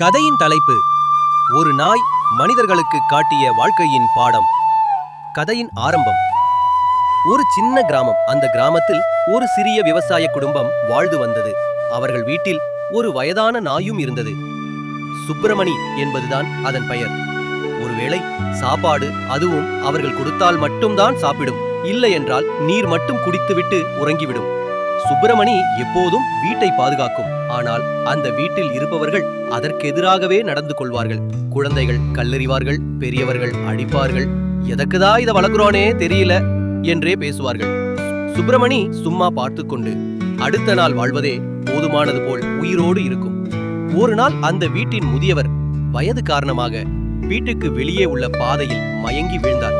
கதையின் தலைப்பு ஒரு நாய் மனிதர்களுக்கு காட்டிய வாழ்க்கையின் பாடம். கதையின் ஆரம்பம். ஒரு சின்ன கிராமம். அந்த கிராமத்தில் ஒரு சிறிய விவசாய குடும்பம் வாழ்ந்து வந்தது. அவர்கள் வீட்டில் ஒரு வயதான நாயும் இருந்தது. சுப்பிரமணி என்பதுதான் அதன் பெயர். ஒருவேளை சாப்பாடு அதுவும் அவர்கள் கொடுத்தால் மட்டும்தான் சாப்பிடும். இல்லை என்றால் நீர் மட்டும் குடித்துவிட்டு உறங்கிவிடும். சுப்பிரமணி எப்போதும் வீட்டை பாதுகாக்கும். ஆனால் அந்த வீட்டில் இருப்பவர்கள் அதற்கெதிராகவே நடந்து கொள்வார்கள். குழந்தைகள் கல்லறிவார்கள் பெரியவர்கள் அடிப்பார்கள். எதற்குதா இத வளர்க்குறோனே தெரியல என்றே பேசுவார்கள். சுப்பிரமணி சும்மா பார்த்து கொண்டு அடுத்த நாள் வாழ்வதே போதுமானது போல் உயிரோடு இருக்கும். ஒரு நாள் அந்த வீட்டின் முதியவர் வயது காரணமாக வீட்டுக்கு வெளியே உள்ள பாதையில் மயங்கி வீழ்ந்தார்.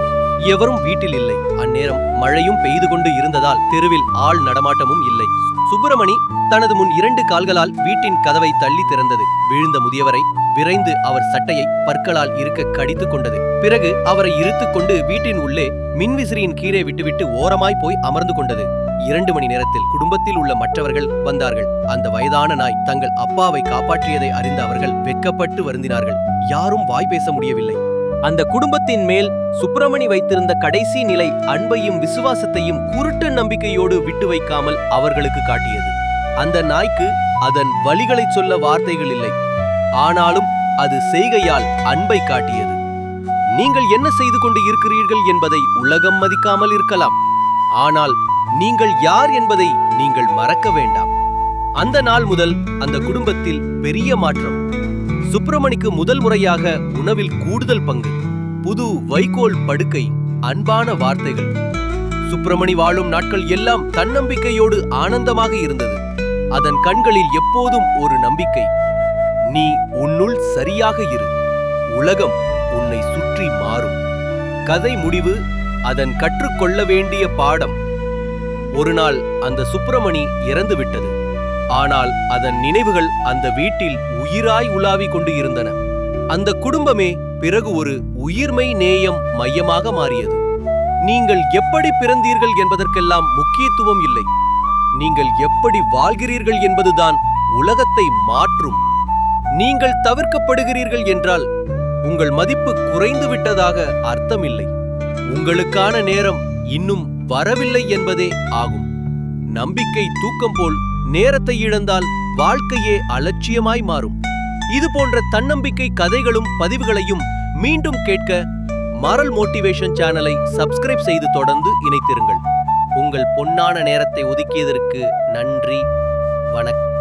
எவரும் வீட்டில் இல்லை. அந்நேரம் மழையும் பெய்து கொண்டு இருந்ததால் தெருவில் ஆள் நடமாட்டமும் இல்லை. சுப்பிரமணி தனது முன் இரண்டு கால்களால் வீட்டின் கதவை தள்ளி திறந்தது. விழுந்த முதியவரை விரைந்து அவர் சட்டையை பற்களால் இருக்க கடித்துக் கொண்டது. பிறகு அவரை இழுத்துக் கொண்டு வீட்டின் உள்ளே மின்விசிறியின் கீழே விட்டுவிட்டு ஓரமாய் போய் அமர்ந்து கொண்டது. இரண்டு மணி நேரத்தில் குடும்பத்தில் உள்ள மற்றவர்கள் வந்தார்கள். அந்த வயதான நாய் தங்கள் அப்பாவை காப்பாற்றியதை அறிந்த அவர்கள் வெட்கப்பட்டு வருந்தினார்கள். யாரும் வாய் பேச முடியவில்லை. அந்த குடும்பத்தின் மேல் சுப்பிரமணி வைத்திருந்த கடைசி நிலை அன்பையும் விசுவாசத்தையும் குருட்டு நம்பிக்கையோடு விட்டு வைக்காமல் அவர்களுக்கு காட்டியது. அந்த நாய்க்கு அதன் வழிகளைச் சொல்ல வார்த்தைகள் இல்லை. ஆனாலும் அது செய்கையால் அன்பை காட்டியது. நீங்கள் என்ன செய்து கொண்டு இருக்கிறீர்கள் என்பதை உலகம் மதிக்காமல் இருக்கலாம். ஆனால் நீங்கள் யார் என்பதை நீங்கள் மறக்க வேண்டாம். அந்த நாள் முதல் அந்த குடும்பத்தில் பெரிய மாற்றம். சுப்பிரமணிக்கு முதல் முறையாக உணவில் கூடுதல் பங்கு. புது வைகோல் படுக்கை அன்பான வார்த்தைகள். சுப்பிரமணி வாழும் நாட்கள் எல்லாம் தன்னம்பிக்கையோடு ஆனந்தமாக இருந்தது. அதன் கண்களில் எப்போதும் ஒரு நம்பிக்கை. நீ உன்னுள் சரியாக இரு. உலகம் உன்னை சுற்றி மாறும். கதை முடிவு அதன் கற்றுக்கொள்ள வேண்டிய பாடம். ஒரு நாள் அந்த சுப்பிரமணி இறந்துவிட்டது. ஆனால் அதன் நினைவுகள் அந்த வீட்டில் உயிராய் உலாவிக் கொண்டு இருந்தன. அந்த குடும்பமே பிறகு ஒரு உயிர்மை நேயம் மையமாக மாறியது. நீங்கள் எப்படி பிறந்தீர்கள் என்பதற்கெல்லாம் முக்கியத்துவம் இல்லை. நீங்கள் எப்படி வாழ்கிறீர்கள் என்பதுதான் உலகத்தை மாற்றும். நீங்கள் தவிர்க்கப்படுகிறீர்கள் என்றால் உங்கள் மதிப்பு குறைந்து விட்டதாக அர்த்தமில்லை. உங்களுக்கான நேரம் இன்னும் வரவில்லை என்பதே ஆகும். நம்பிக்கை தூக்கம் போல் நேரத்தை இழந்தால் வாழ்க்கையே அலட்சியமாய் மாறும். இது போன்ற தன்னம்பிக்கை கதைகளும் பதிவுகளையும் மீண்டும் கேட்க மரல் மோட்டிவேஷன் சேனலை சப்ஸ்கிரைப் செய்து தொடர்ந்து இணைத்திருங்கள். உங்கள் பொன்னான நேரத்தை ஒதுக்கியதற்கு நன்றி வணக்கம்.